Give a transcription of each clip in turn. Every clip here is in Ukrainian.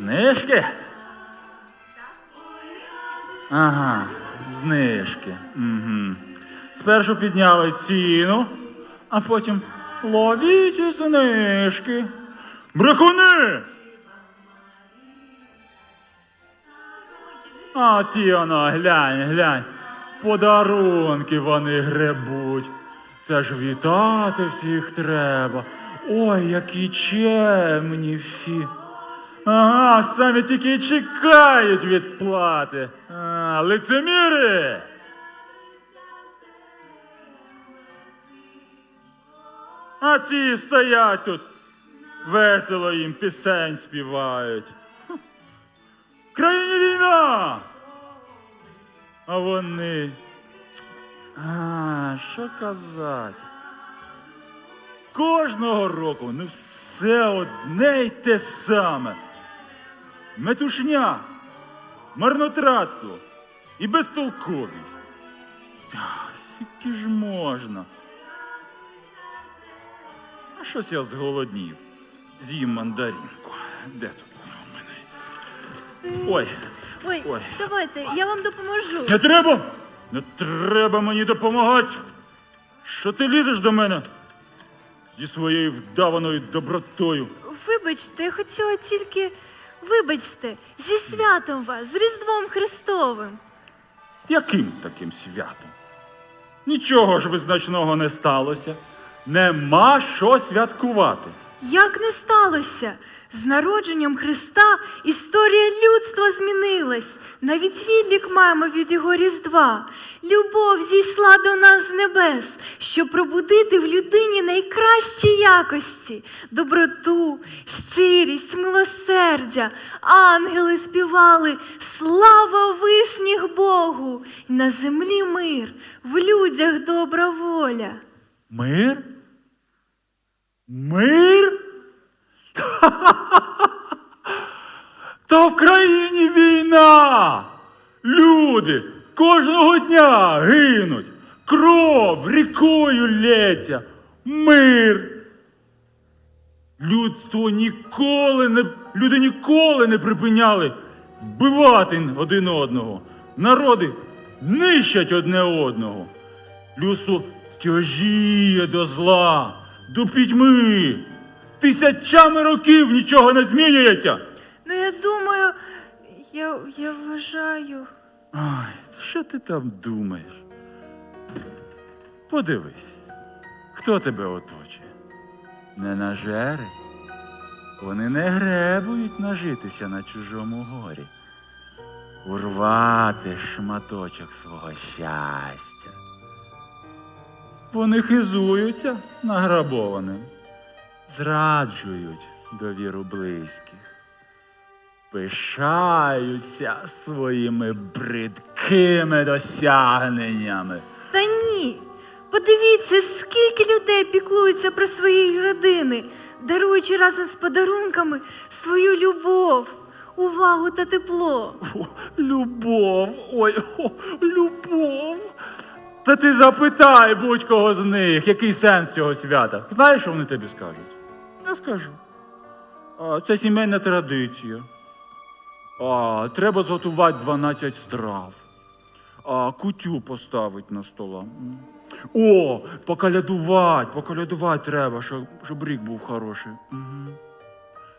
Знижки? Ага, знижки. Угу. Спершу підняли ціну, а потім ловіть знижки. Брехуни! А ті воно, глянь, глянь. Подарунки вони гребуть. Це ж вітати всіх треба. Ой, які чемні всі. Ага, самі тільки й чекають відплати. А, лицеміри! А ці стоять тут, весело їм пісень співають. В країні війна! А вони. А, що казати? Кожного року ну все одне й те саме. Метушня, марнотратство і безтолковість. Та, скільки ж можна? А щось я зголоднів. З'їм мандаринку. Де тут вона у мене? Ой, Ой, Ой. давайте, я вам допоможу. не треба! Не треба мені допомагати. Що ти лізеш до мене? Зі своєю вдаваною добротою. Вибачте, я хотіла тільки. Вибачте, зі святом вас, з Різдвом Христовим. Яким таким святом? Нічого ж визначного не сталося. Нема що святкувати. Як не сталося? З народженням Христа історія людства змінилась. Навіть відлік маємо від його Різдва. Любов зійшла до нас з небес, щоб пробудити в людині найкращі якості: доброту, щирість, милосердя. Ангели співали Слава вишніх Богу! На землі мир, в людях добра воля. Мир? Мир? Та в країні війна! Люди кожного дня гинуть, кров рікою лється, мир. Людство ніколи не, люди ніколи не припиняли вбивати один одного. Народи нищать одне одного. Людство тяжіє до зла, до пітьми. Тисячами років нічого не змінюється. Ну, я думаю, я, я вважаю. Ай, що ти там думаєш? Подивись, хто тебе оточує? Не нажери. Вони не гребують нажитися на чужому горі, урвати шматочок свого щастя. Вони хизуються награбованим, зраджують довіру близьких пишаються своїми бридкими досягненнями. Та ні. Подивіться, скільки людей піклуються про свої родини, даруючи разом з подарунками свою любов, увагу та тепло. О, любов, ой, о, любов. Та ти запитай будь-кого з них, який сенс цього свята. Знаєш, що вони тобі скажуть? Я скажу. А, це сімейна традиція. А, треба зготувати 12 страв. А, кутю поставити на стола. О, покалядувати, покалядувати треба, щоб, щоб рік був хороший. Угу.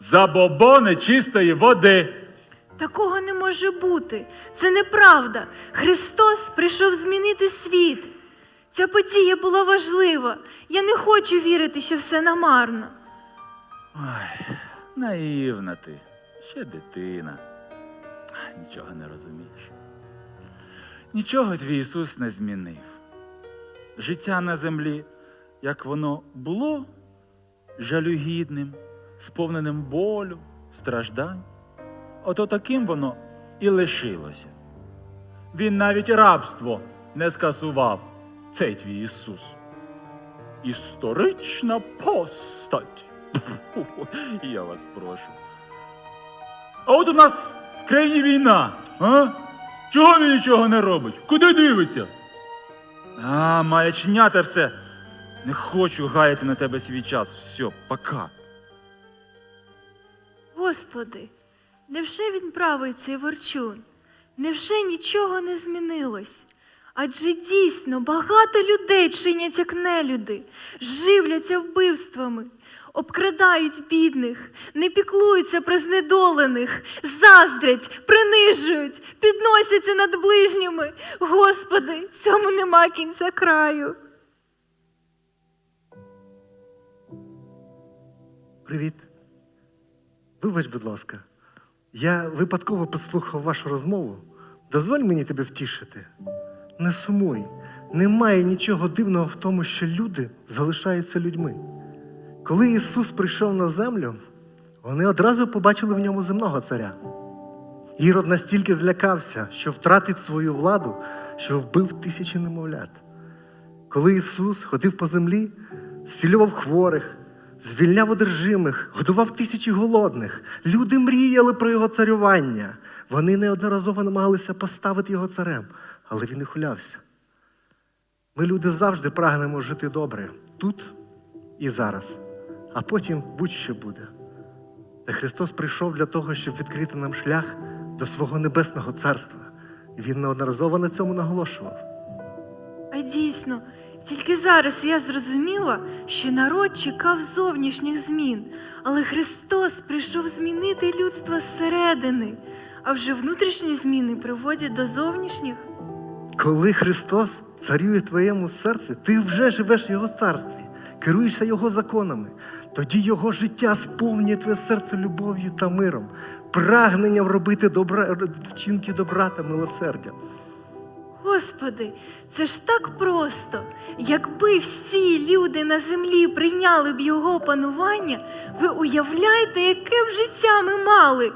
Забобони чистої води. Такого не може бути. Це неправда. Христос прийшов змінити світ. Ця подія була важлива. Я не хочу вірити, що все намарно. Ой, наївна ти, ще дитина. Нічого не розумієш. Нічого твій Ісус не змінив. Життя на землі, як воно було, жалюгідним, сповненим болю, страждань, ото таким воно і лишилося. Він навіть рабство не скасував, цей твій Ісус. Історична постать. Я вас прошу. А от у нас в країні війна, а? Чого він нічого не робить? Куди дивиться? А, маячня те все. Не хочу гаяти на тебе свій час. Все, пока. Господи, Невже він правий цей ворчун? Невже нічого не змінилось? Адже дійсно багато людей чинять як нелюди, живляться вбивствами, обкрадають бідних, не піклуються про знедолених, заздрять, принижують, підносяться над ближніми. Господи, цьому нема кінця краю. Привіт. Вибач, будь ласка, я випадково послухав вашу розмову. Дозволь мені тебе втішити. Не сумуй. Немає нічого дивного в тому, що люди залишаються людьми. Коли Ісус прийшов на землю, вони одразу побачили в ньому земного царя. Ірод настільки злякався, що втратить свою владу, що вбив тисячі немовлят. Коли Ісус ходив по землі, зцілював хворих, звільняв одержимих, годував тисячі голодних, люди мріяли про його царювання. Вони неодноразово намагалися поставити його царем, але він не хулявся. Ми, люди, завжди прагнемо жити добре тут і зараз, а потім будь-що буде. Та Христос прийшов для того, щоб відкрити нам шлях до свого небесного царства. І Він неодноразово на цьому наголошував. А дійсно, тільки зараз я зрозуміла, що народ чекав зовнішніх змін, але Христос прийшов змінити людство зсередини, а вже внутрішні зміни приводять до зовнішніх. Коли Христос царює твоєму серці, ти вже живеш в Його царстві, керуєшся Його законами. Тоді Його життя сповнює твоє серце любов'ю та миром, прагненням робити добра, вчинки добра та милосердя. Господи, це ж так просто. Якби всі люди на землі прийняли б його панування, ви уявляєте, яке б життя ми мали?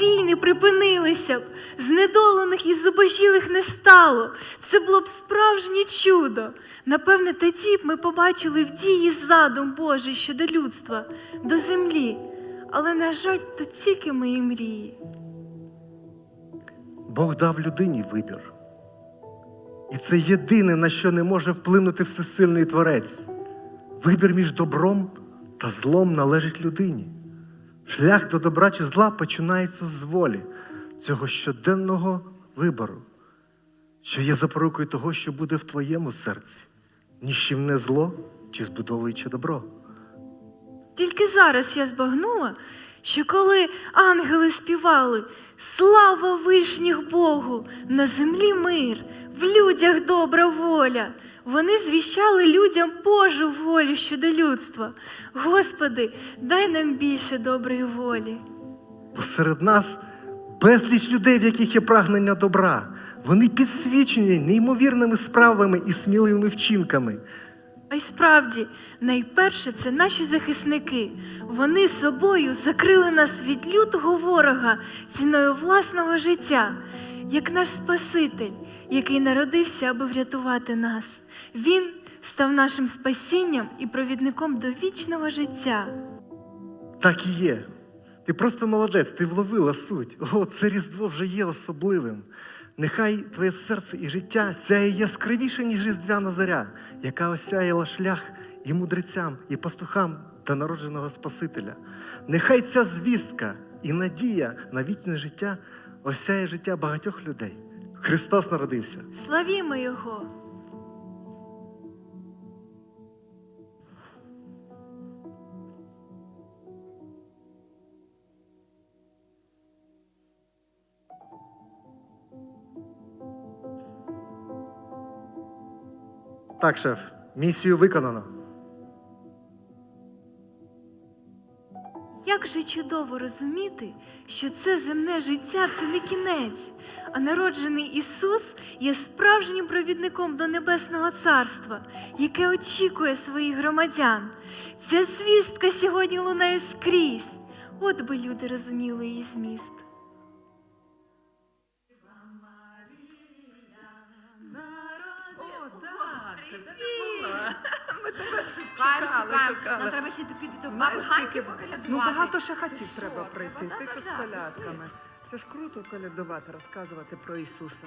Війни припинилися б, знедолених і зубожілих не стало. Це було б справжнє чудо. Напевне, тоді б ми побачили в дії задум Божий щодо людства, до землі. Але, на жаль, то тільки мої мрії. Бог дав людині вибір. І це єдине, на що не може вплинути всесильний творець. Вибір між добром та злом належить людині. Шлях до добра чи зла починається з волі, цього щоденного вибору, що є запорукою того, що буде в твоєму серці, ніщівне зло чи збудовуючи добро. Тільки зараз я збагнула, що коли ангели співали Слава вишніх Богу, на землі мир, в людях добра воля, вони звіщали людям Божу волю щодо людства. Господи, дай нам більше доброї волі. Бо серед нас безліч людей, в яких є прагнення добра. Вони підсвічені неймовірними справами і сміливими вчинками. А й справді, найперше це наші захисники. Вони собою закрили нас від лютого ворога ціною власного життя, як наш Спаситель, який народився, аби врятувати нас. Він став нашим спасінням і провідником до вічного життя. Так і є. Ти просто молодець, ти вловила суть. О, це Різдво вже є особливим. Нехай твоє серце і життя сяє яскравіше, ніж різдвяна заря, яка осяяла шлях і мудрецям, і пастухам та народженого Спасителя. Нехай ця звістка і надія на вічне життя осяє життя багатьох людей. Христос народився. Славімо Його! Так, шеф, місію виконано. Як же чудово розуміти, що це земне життя це не кінець, а народжений Ісус є справжнім провідником до Небесного Царства, яке очікує своїх громадян. Ця звістка сьогодні лунає скрізь. От би люди розуміли її зміст. Ми тебе шукали, шукаємо. шукали. Нам треба ще піти до Знаєш, баби Ганьки поколядувати. Ну багато ще хатів треба пройти. Ти що з колядками. Це ж круто колядувати, розказувати про Ісуса.